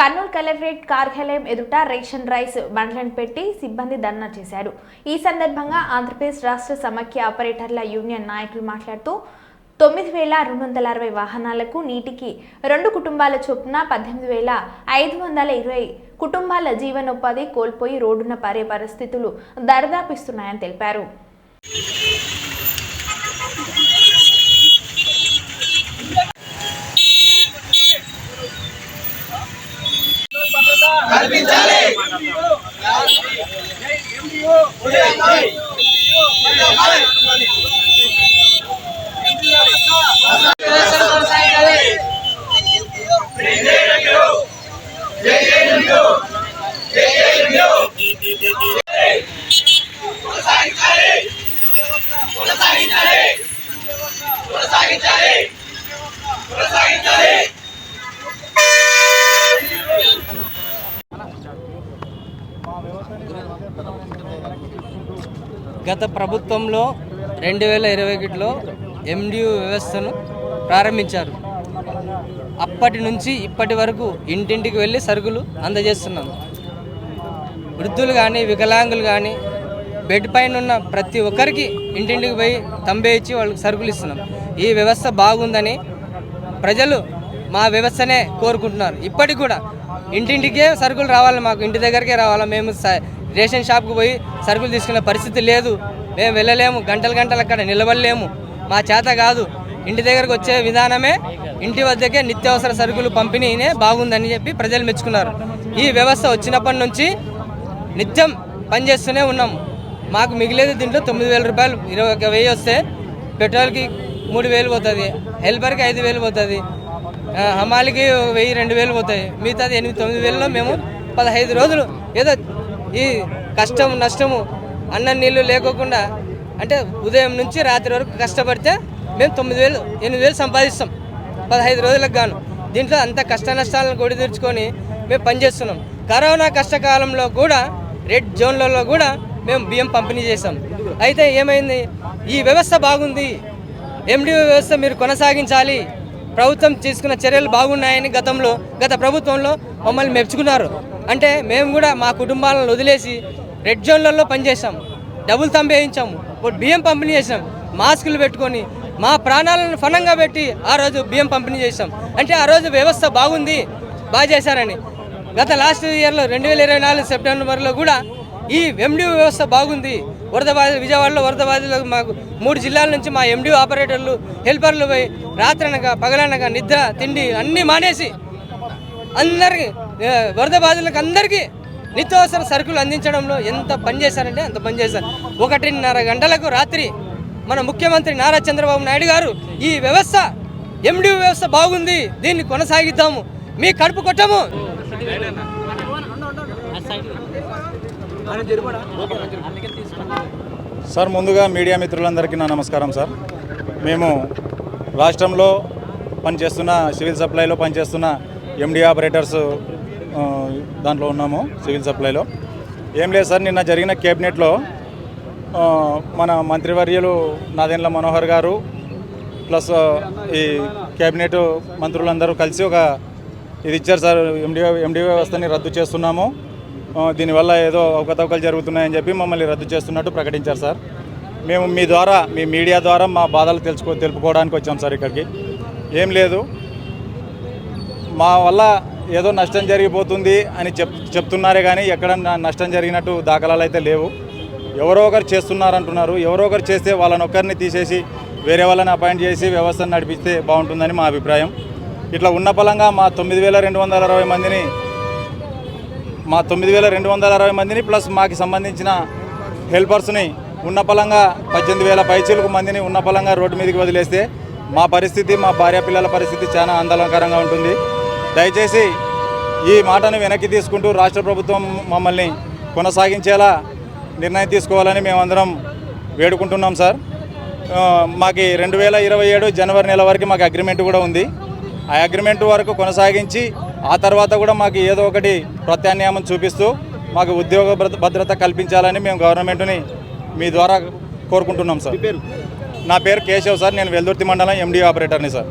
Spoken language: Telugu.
కర్నూలు కలెక్టరేట్ కార్యాలయం ఎదుట రేషన్ రైస్ బండ్లను పెట్టి సిబ్బంది ధర్నా చేశారు. ఈ సందర్భంగా ఆంధ్రప్రదేశ్ రాష్ట్ర సమాఖ్య ఆపరేటర్ల యూనియన్ నాయకులు మాట్లాడుతూ తొమ్మిది వేల రెండు వందల అరవై వాహనాలకు నీటికి రెండు కుటుంబాల చొప్పున పద్దెనిమిది వేల ఐదు వందల ఇరవై కుటుంబాల జీవనోపాధి కోల్పోయి రోడ్డున పారే పరిస్థితులు దరిదాపిస్తున్నాయని తెలిపారు. కల్పించాలి. కొనసాగించాలి. కొనసాగించాలి. కొనసాగించాలి. గత ప్రభుత్వంలో రెండు వేల ఇరవై ఒకటిలో ఎండియు వ్యవస్థను ప్రారంభించారు. అప్పటి నుంచి ఇప్పటి వరకు ఇంటింటికి వెళ్ళి సరుకులు అందజేస్తున్నాం. వృద్ధులు కానీ వికలాంగులు కానీ బెడ్ పైన ఉన్న ప్రతి ఒక్కరికి ఇంటింటికి పోయి తంబే ఇచ్చి వాళ్ళకి సరుకులు ఇస్తున్నాం. ఈ వ్యవస్థ బాగుందని ప్రజలు మా వ్యవస్థనే కోరుకుంటున్నారు. ఇప్పటికి కూడా ఇంటింటికే సరుకులు రావాలి మాకు ఇంటి దగ్గరికే రావాలి మేము స- రేషన్ షాప్కి పోయి సరుకులు తీసుకునే పరిస్థితి లేదు. మేము వెళ్ళలేము గంటలు గంటలు అక్కడ నిలబడలేము. మా చేత కాదు. ఇంటి దగ్గరకు వచ్చే విధానమే ఇంటి వద్దకే నిత్యావసర సరుకులు పంపిణీనే బాగుందని చెప్పి ప్రజలు మెచ్చుకున్నారు. ఈ వ్యవస్థ వచ్చినప్పటి నుంచి నిత్యం పనిచేస్తూనే ఉన్నాం. మాకు మిగిలేదు దీంట్లో తొమ్మిది వేల రూపాయలు. ఇరవై ఒక వెయ్యి వస్తే పెట్రోల్కి మూడు వేలు పోతుంది హెల్పర్కి ఐదు వేలు పోతుంది హమాలికి వెయ్యి రెండు వేలు పోతాయి. మిగతాది ఎనిమిది తొమ్మిది వేలలో మేము పదహైదు రోజులు ఏదో ఈ కష్టము నష్టము అన్నం నీళ్ళు లేకోకుండా అంటే ఉదయం నుంచి రాత్రి వరకు కష్టపడితే మేము తొమ్మిది వేలు ఎనిమిది వేలు సంపాదిస్తాం. పదహైదు రోజులకు గాను. దీంట్లో అంత కష్ట నష్టాలను కొడి తీర్చుకొని మేము పనిచేస్తున్నాం కరోనా కష్టకాలంలో కూడా రెడ్ జోన్లలో కూడా మేము బియ్యం పంపిణీ చేసాం అయితే ఏమైంది? ఈ వ్యవస్థ బాగుంది. ఎండి వ్యవస్థ మీరు కొనసాగించాలి. ప్రభుత్వం తీసుకున్న చర్యలు బాగున్నాయని గతంలో గత ప్రభుత్వంలో మమ్మల్ని మెచ్చుకున్నారు అంటే మేము కూడా మా కుటుంబాలను వదిలేసి రెడ్ జోన్లలో పనిచేసాం డబుల్ తంబు వేయించాము. ఇప్పుడు బియ్యం పంపిణీ చేసాం మాస్కులు పెట్టుకొని మా ప్రాణాలను ఫణంగా పెట్టి ఆ రోజు బియ్యం పంపిణీ చేసాం అంటే ఆ రోజు వ్యవస్థ బాగుంది బాగా చేశారని. గత లాస్ట్ ఇయర్లో రెండు వేల ఇరవై నాలుగు సెప్టెంబర్లో కూడా ఈ ఎండి వ్యవస్థ బాగుంది. వరద బాధ విజయవాడలో వరద బాధితులకు మాకు మూడు జిల్లాల నుంచి మా ఎండి ఆపరేటర్లు హెల్పర్లు పోయి రాత్రనగా పగలనగా నిద్ర తిండి అన్నీ మానేసి అందరికి వరద బాధితులకు అందరికీ నిత్యావసర సరుకులు అందించడంలో ఎంత పని చేశారంటే అంత పని చేశారు. ఒకటిన్నర గంటలకు రాత్రి మన ముఖ్యమంత్రి నారా చంద్రబాబు నాయుడు గారు ఈ వ్యవస్థ ఎండి వ్యవస్థ బాగుంది దీన్ని కొనసాగిద్దాము. మీ కడుపు కొట్టము. సార్ ముందుగా మీడియా మిత్రులందరికీ నా నమస్కారం సార్. మేము రాష్ట్రంలో పనిచేస్తున్న సివిల్ సప్లైలో పనిచేస్తున్న ఎండి ఆపరేటర్స్ దాంట్లో ఉన్నాము సివిల్ సప్లైలో. ఏం లేదు సార్ నిన్న జరిగిన కేబినెట్లో మన మంత్రివర్యులు నాదెండ్ల మనోహర్ గారు ప్లస్ ఈ కేబినెట్ మంత్రులందరూ కలిసి ఒక ఇది ఇచ్చారు సార్ ఎండి ఎండి వ్యవస్థని రద్దు చేస్తున్నాము. దీనివల్ల ఏదో అవకతవకలు జరుగుతున్నాయని చెప్పి మమ్మల్ని రద్దు చేస్తున్నట్టు ప్రకటించారు సార్. మేము మీ ద్వారా మీ మీడియా ద్వారా మా బాధలు తెలుసుకో తెలుపుకోవడానికి వచ్చాం సార్ ఇక్కడికి. ఏం లేదు. మా వల్ల ఏదో నష్టం జరిగిపోతుంది అని చెప్ చెప్తున్నారే కానీ ఎక్కడ నష్టం జరిగినట్టు దాఖలాలు అయితే లేవు. ఎవరో ఒకరు చేస్తున్నారంటున్నారు. ఎవరో ఒకరు చేస్తే వాళ్ళని ఒక్కరిని తీసేసి వేరే వాళ్ళని అపాయింట్ చేసి వ్యవస్థను నడిపిస్తే బాగుంటుందని మా అభిప్రాయం. ఇట్లా ఉన్న పలంగా మా తొమ్మిది వేల రెండు వందల అరవై మందిని మా తొమ్మిది వేల రెండు వందల అరవై మందిని ప్లస్ మాకు సంబంధించిన హెల్పర్స్ని ఉన్న పలంగా పద్దెనిమిది వేల పైచీలకు మందిని ఉన్న పలంగా రోడ్డు మీదకి వదిలేస్తే మా పరిస్థితి మా భార్య పిల్లల పరిస్థితి చాలా ఆందోళనకరంగా ఉంటుంది. దయచేసి ఈ మాటను వెనక్కి తీసుకుంటూ రాష్ట్ర ప్రభుత్వం మమ్మల్ని కొనసాగించేలా నిర్ణయం తీసుకోవాలని మేమందరం వేడుకుంటున్నాం సార్. మాకు రెండు వేల ఇరవై ఏడు జనవరి నెల వరకు మాకు అగ్రిమెంట్ కూడా ఉంది. ఆ అగ్రిమెంట్ వరకు కొనసాగించి ఆ తర్వాత కూడా మాకు ఏదో ఒకటి ప్రత్యామ్నాయం చూపిస్తూ మాకు ఉద్యోగ భద్ర- భద్రత కల్పించాలని మేము గవర్నమెంట్ని మీ ద్వారా కోరుకుంటున్నాం సార్. నా పేరు కేశవ్ సార్. నేను వెల్దుర్తి మండలం ఎండి ఆపరేటర్ని సార్.